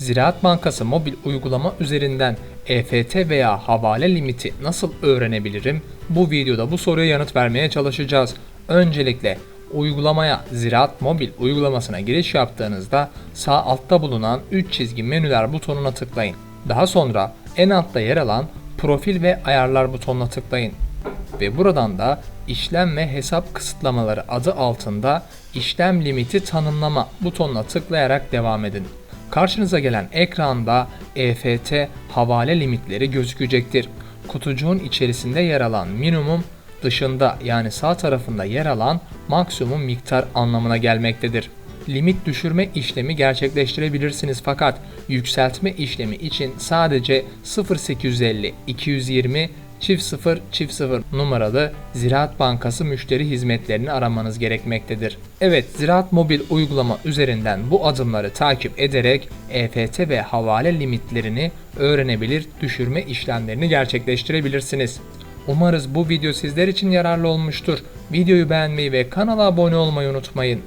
Ziraat Bankası mobil uygulama üzerinden EFT veya havale limiti nasıl öğrenebilirim? Bu videoda bu soruya yanıt vermeye çalışacağız. Öncelikle uygulamaya Ziraat Mobil uygulamasına giriş yaptığınızda sağ altta bulunan 3 çizgi menüler butonuna tıklayın. Daha sonra en altta yer alan profil ve ayarlar butonuna tıklayın. Ve buradan da işlem ve hesap kısıtlamaları adı altında işlem limiti tanımlama butonuna tıklayarak devam edin. Karşınıza gelen ekranda EFT havale limitleri gözükecektir. Kutucuğun içerisinde yer alan minimum dışında yani sağ tarafında yer alan maksimum miktar anlamına gelmektedir. Limit düşürme işlemi gerçekleştirebilirsiniz fakat yükseltme işlemi için sadece 0850 220 çift 0 çift 0 numaralı Ziraat Bankası müşteri hizmetlerini aramanız gerekmektedir. Evet Ziraat Mobil uygulama üzerinden bu adımları takip ederek EFT ve havale limitlerini öğrenebilir, düşürme işlemlerini gerçekleştirebilirsiniz. Umarız bu video sizler için yararlı olmuştur. Videoyu beğenmeyi ve kanala abone olmayı unutmayın.